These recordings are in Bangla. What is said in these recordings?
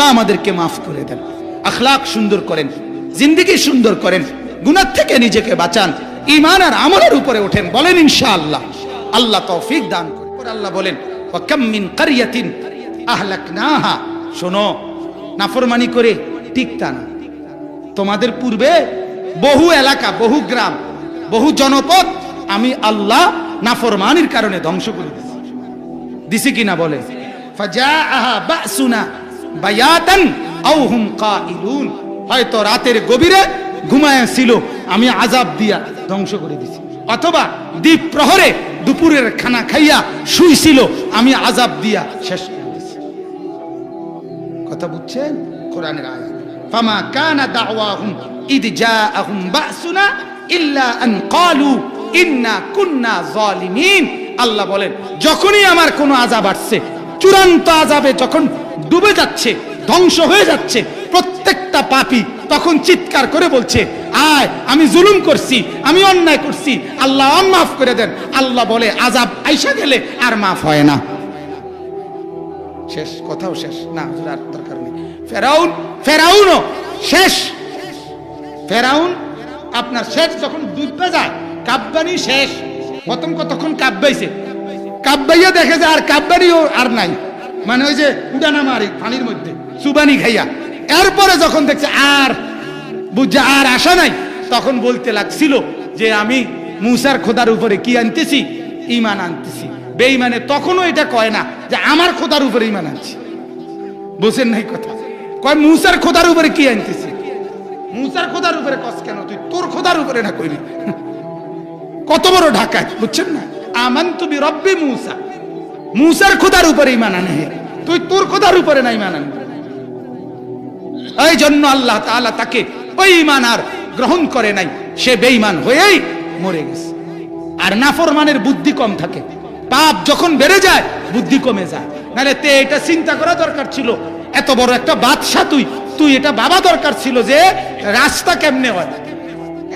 আল্লাহ আমাদেরকে মাফ করে দেন। আখলাক সুন্দর করেন, জিন্দিগি সুন্দর করেন গুনার থেকে নিজেকে বাঁচান ইমান আর আমলের উপরে ওঠেন, বলেন ইনশাআল্লাহ। আল্লাহ আল্লাহ তৌফিক দান করে আল্লাহ বলেন মিন কারিয়াতিন আহলাকনাহা। শোনো, নাফরমানি করে টিকতা না। তোমাদের পূর্বে বহু এলাকা, বহু গ্রাম, বহু জনপদ আমি আল্লাহ নাফরমানির কারণে ধ্বংস করে দিছি দিছি কিনা বলে? ফাজাআহা বাসুনা। বায়াতান হয়তো রাতের গভীরে ঘুমায় ছিল আমি আজাব দিয়া ধ্বংস করে দিছি। অথবা দ্বীপ প্রহরে দুপুরের খানা খাইয়া শুইছিল, আমি আজাব দিয়া শেষ করে দিছি। কথা বুঝছেন? কোরআনের আয়াত। ফামা কানা দাওয়াহুম ইদ জাআহুম বাসুনা ইল্লা আন ক্বালু ইন্না কুন্না জালিমিন আল্লাহ বলেন, যখনই আমার কোনো আজাব আসছে, চূড়ান্ত আজাবে যখন ডুবে যাচ্ছে, ধ্বংস হয়ে যাচ্ছে। প্রত্যেকটা পাপী তখন চিৎকার করে বলছে, আয়, আমি জুলুম করছি, আমি অন্যায় করছি, আল্লাহ মাফ করে দেন। আল্লাহ বলে আজাব আইসা গেলে আর মাফ হয় না। শেষ, কথাও শেষ। না আর দরকার নেই। ফেরাউন, ফেরাউনও শেষ। ফেরাউন, আপনার শেষ যখন ডুবতে যায়, কাব্বানি শেষ। প্রথম কতক্ষণ কাব্বাইছে? কাব্বাইয়া দেখে যে আর কাব্বানিও আর নাই। মানে ওই যে উডানা মারি পানির মধ্যে, সুবানি খাইয়া এরপরে যখন দেখছে আর বুঝছে, আর আশা নাই, তখন বলতে লাগছিল যে আমি মুসার খোদার উপরে কি আনতেছি? ইমান আনতেছি। বেঈমানে তখনও এটা কয় না যে আমার খোদার উপরে ইমান আনছি। বুঝেন নাই কথা? কয়, মুসার খোদার উপরে কি আনতেছি? মুসার খোদার উপরে কস কেন? তুই তোর খোদার উপরে না কইলি কত বড় ঢাকায়, বুঝছেন না? আমান তুমি রব্বি মুসা। মুসার খোদার উপরে ইমান আনে। তুই তোর খোদার উপরে না ইমান আনবি। এই জন্য আল্লাহ তাআলা তাকে ওই ইমান আর গ্রহণ করে নাই। সে বেঈমান হয়েই মরে গেছে। আর নাফরমানের বুদ্ধি কম থাকে। পাপ যখন বেড়ে যায়, বুদ্ধি কমে যায়। নাহলে তে এটা চিন্তা করা দরকার ছিল। এত বড় একটা বাদশা তুই। তুই এটা বাবা দরকার ছিল যে, রাস্তা কেমনে হয়?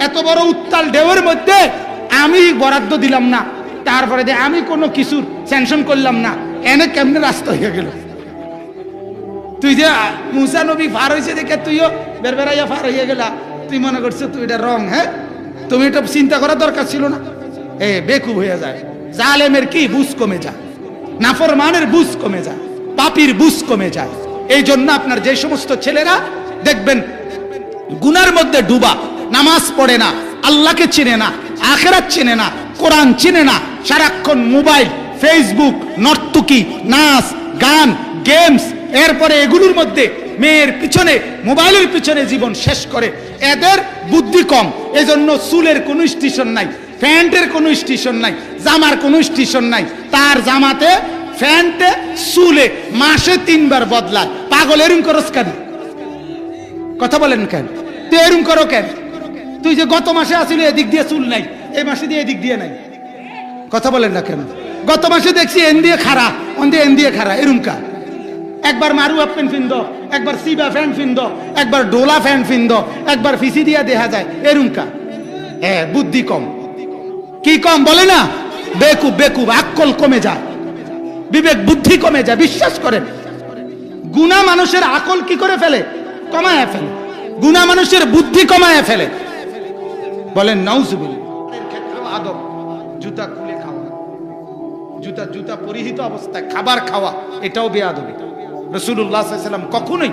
এত বড় উত্তাল ঢেউয়ের মধ্যে আমি বরাদ্দ দিলাম না। তারপরে আমি কোনো কিছুর স্যাংশন করলাম না। এনে কেমনে রাস্তা হয়ে গেল? তুই যে মুসা নবী ফার হয়েছে দেখে তুইও বের বেড়াইয়া ফার হয়ে গেলা। তুই মনে করছ তুই এটা রং হ্যাঁ? তুমি এটা চিন্তা করা দরকার ছিল না। এ, বেকুব হয়ে যায়। জালেমের কি বুঝ কমে যায়? নাফরমানের বুঝ কমে যায়। পাপির বুঝ কমে যায়। এই জন্য আপনার যে সমস্ত ছেলেরা, দেখবেন, গুনার মধ্যে ডুবা, নামাজ পড়ে না, আল্লাহকে চিনে না, আখেরাত চিনে না কোরআন চিনে না। সারাক্ষণ মোবাইল, ফেসবুক, নর্তুকি, নাচ, গান, গেমস, এরপরে এগুলোর মধ্যে মেয়ের পিছনে, মোবাইলের পিছনে জীবন শেষ করে। এদের বুদ্ধি কম। এজন্য চুলের কোনো স্টেশন নাই, প্যান্টের কোনো স্টেশন নাই, জামার কোনো স্টেশন নাই। তার জামাতে, প্যান্টে, চুলে মাসে তিনবার বদলায়। পাগল এরম করস কেন? কথা বলেন কেন? তুই এরম করো কেন? তুই যে গত মাসে আসিল, এদিক দিয়ে চুল নাই। এই মাসে দিয়ে এদিক দিয়ে নাই। কথা বলেন না কেন? গত মাসে দেখছি এন দিয়ে খারা অন দিয়ে এন দিয়ে খারা এরম কা। একবার মারু আপ প্যান্ট ফিন্দ, একবার সিবা ফ্যান ফিন্দ, একবার ডোলা ফ্যান ফিন্দ, একবার ফিসি দিয়া দেখা যায়, এরম কা। হ্যাঁ বুদ্ধি কম। কি কম বলে না? বেকুব বেকুব, আক্কল কমে যায়। বিবেক, বুদ্ধি কমে যায়, বিশ্বাস করেন। গুণা মানুষের আকল কি করে ফেলে? কমায় ফেলে। গুণা মানুষের বুদ্ধি কমায় ফেলে। বলেন নাউজুবিল আদব জুতা খুলে খাওয়া। জুতা জুতা পরিহিত অবস্থায় খাবার খাওয়া এটাও বেয়াদবি। রসুল্লাহ সাল্লাম কখনোই